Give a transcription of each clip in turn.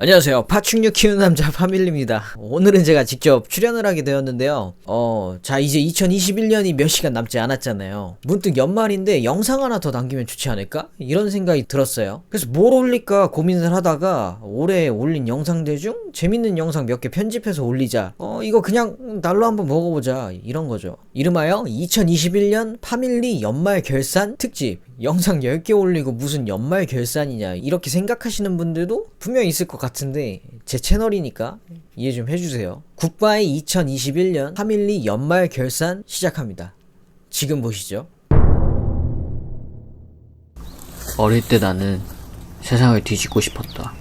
안녕하세요. 파충류 키우는 남자 파밀리입니다. 오늘은 제가 직접 출연을 하게 되었는데요. 어, 자, 이제 2021년이 몇 시간 남지 않았잖아요. 문득 연말인데 영상 하나 더 남기면 좋지 않을까? 이런 생각이 들었어요. 그래서 뭘 올릴까 고민을 하다가 올해 올린 영상들 중 재밌는 영상 몇 개 편집해서 올리자. 어, 이거 그냥 날로 한번 먹어보자. 이런 거죠. 이름하여 2021년 파밀리 연말 결산 특집. 영상 10개 올리고 무슨 연말 결산이냐. 이렇게 생각하시는 분들도 분명 있을 것 같은데 제 채널이니까 이해 좀 해주세요. 국바의 2021년 파밀리 연말 결산 시작합니다. 지금 보시죠. 어릴 때 나는 세상을 뒤집고 싶었다.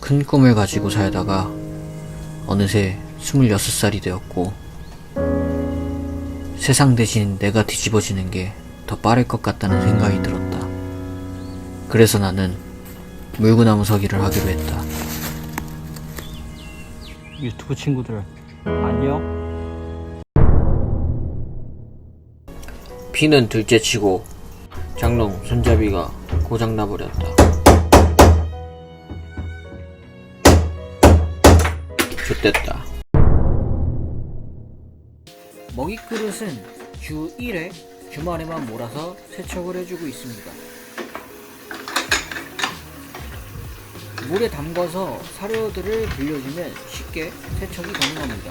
큰 꿈을 가지고 살다가 어느새 26살이 되었고 세상 대신 내가 뒤집어지는 게 더 빠를 것 같다는 생각이 들었다. 그래서 나는 물구나무 서기를 하기로 했다. 유튜브 친구들 안녕. 비는 둘째 치고 장롱 손잡이가 고장 나버렸다. 좋됐다. 먹이 그릇은 주 1회 주말에만 몰아서 세척을 해주고 있습니다. 물에 담가서 사료들을 불려주면 쉽게 세척이 가능합니다.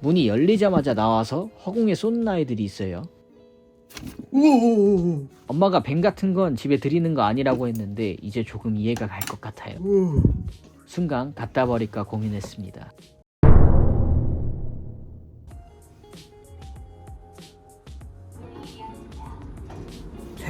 문이 열리자마자 나와서 허공에 쏘는 아이들이 있어요. 엄마가 뱀 같은 건 집에 들이는 거 아니라고 했는데 이제 조금 이해가 갈 것 같아요. 순간 갖다 버릴까 고민했습니다.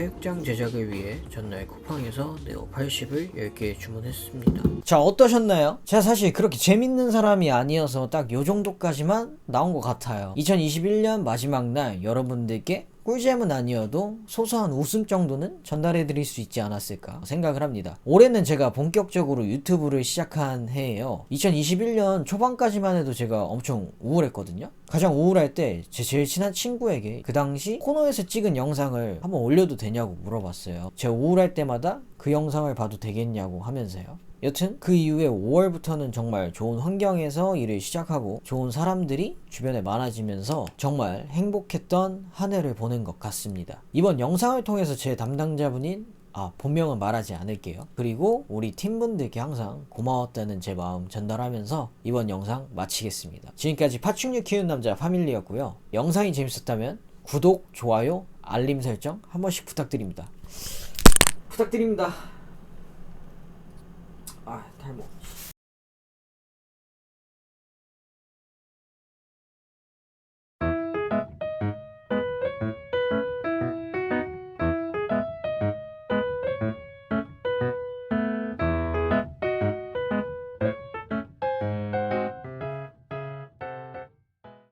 사육장 제작을 위해 전날 쿠팡에서 네오 80을 10개 주문했습니다. 자, 어떠셨나요? 제가 사실 그렇게 재밌는 사람이 아니어서 딱 요 정도까지만 나온 것 같아요. 2021년 마지막 날 여러분들께 꿀잼은 아니어도 소소한 웃음 정도는 전달해 드릴 수 있지 않았을까 생각을 합니다. 올해는 제가 본격적으로 유튜브를 시작한 해예요. 2021년 초반까지만 해도 제가 엄청 우울했거든요. 가장 우울할 때 제 제일 친한 친구에게 그 당시 코너에서 찍은 영상을 한번 올려도 되냐고 물어봤어요. 제가 우울할 때마다 그 영상을 봐도 되겠냐고 하면서요. 여튼 그 이후에 5월부터는 정말 좋은 환경에서 일을 시작하고 좋은 사람들이 주변에 많아지면서 정말 행복했던 한 해를 보낸 것 같습니다. 이번 영상을 통해서 제 담당자분인 아, 본명은 말하지 않을게요. 그리고 우리 팀분들께 항상 고마웠다는 제 마음 전달하면서 이번 영상 마치겠습니다. 지금까지 파충류 키우는 남자 파밀리였고요. 영상이 재밌었다면 구독, 좋아요, 알림 설정 한 번씩 부탁드립니다. 부탁드립니다. はい。もう